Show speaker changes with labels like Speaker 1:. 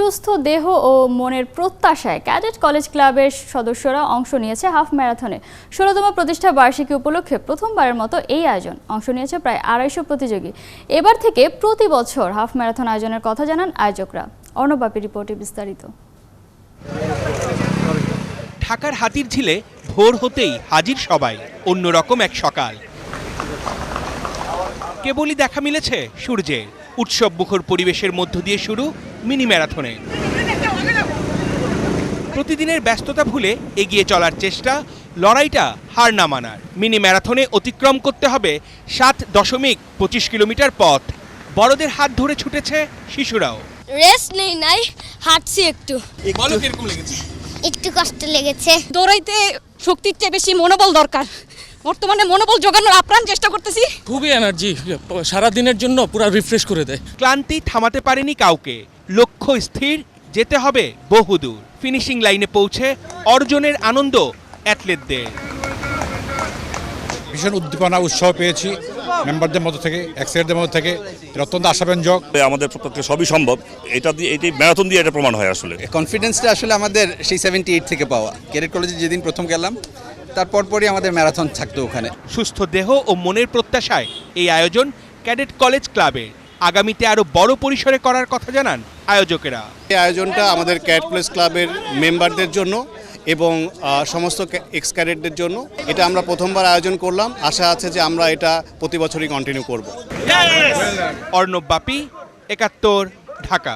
Speaker 1: সুস্থ দেহ ও মনের প্রত্যাশায় ক্যাডেট কলেজ ক্লাবের সদস্যরা অংশ নিয়েছে হাফ ম্যারাথনে। ষোলোতম প্রতিষ্ঠা বার্ষিকী উপলক্ষে প্রথমবারের মতো এই আয়োজন অংশ নিয়েছে প্রায় আড়াইশো প্রতিযোগী। এবার থেকে প্রতি বছর হাফ ম্যারাথন আয়োজনের কথা জানান আয়োজকরা। অর্ণবাপী রিপোর্টে বিস্তারিত।
Speaker 2: ঢাকার হাতির ঝিলে ভোর হতেই হাজির সবাই অন্যরকম এক সকাল। কেবলই দেখা মিলেছে সূর্যের। উৎসব মুখর পরিবেশের মধ্য দিয়ে শুরু মিনি ম্যারাথনে প্রতিদিনের ব্যস্ততা ভুলে এগিয়ে চলার চেষ্টা লড়াইটা হার না মানার। মিনি ম্যারাথনে অতিক্রম করতে হবে সাত দশমিক পঁচিশ কিলোমিটার পথ। বড়দের হাত ধরে ছুটেছে শিশুরাও।
Speaker 3: রেস্ট নেই নাই হাঁটছি একটু। একটু কষ্ট লেগেছে।
Speaker 4: দৌড়াইতে শক্তির চেয়ে বেশি মনোবল দরকার। বর্তমানে মনোবল জোগানোর আপ্রাণ চেষ্টা করতেছি।
Speaker 5: খুবই এনার্জি সারা দিনের জন্য পুরো রিফ্রেশ করে দেয়।
Speaker 2: ক্লান্তি থামাতে পারেনি কাউকে। লক্ষ্য স্থির যেতে হবে বহুদূর। ফিনিশিং লাইনে পৌঁছে অর্জনের আনন্দ অ্যাথলেটদের
Speaker 6: ভীষণ উদ্দীপনা উৎসাহ পেয়েছি মেম্বারদের মধ্যে থেকে এক্সাইটদের মধ্যে থেকে। অত্যন্ত আশাব্যঞ্জক।
Speaker 7: আমাদের পক্ষে সবই সম্ভব। এটা দিয়ে এটি ম্যারাথন দিয়ে এটা প্রমাণ হয় আসলে।
Speaker 8: কনফিডেন্সটা আসলে আমাদের সেই সেভেন্টি এইট থেকে পাওয়া। ক্যাডেট কলেজে যেদিন প্রথম গেলাম তারপর পরই আমাদের ম্যারাথন থাকতো ওখানে।
Speaker 2: সুস্থ দেহ ও মনের প্রত্যাশায় এই আয়োজন ক্যাডেট কলেজ ক্লাবের আগামীতে আরও বড় পরিসরে করার কথা জানান আয়োজকেরা।
Speaker 9: এই আয়োজনটা আমাদের ক্যাট প্লেস ক্লাবের মেম্বারদের জন্য এবং সমস্ত এক্স ক্যাডেটদের জন্য। এটা আমরা প্রথমবার আয়োজন করলাম। আশা আছে যে আমরা এটা প্রতি বছরই কন্টিনিউ করব।
Speaker 2: অর্ণব বাপি একাত্তর ঢাকা।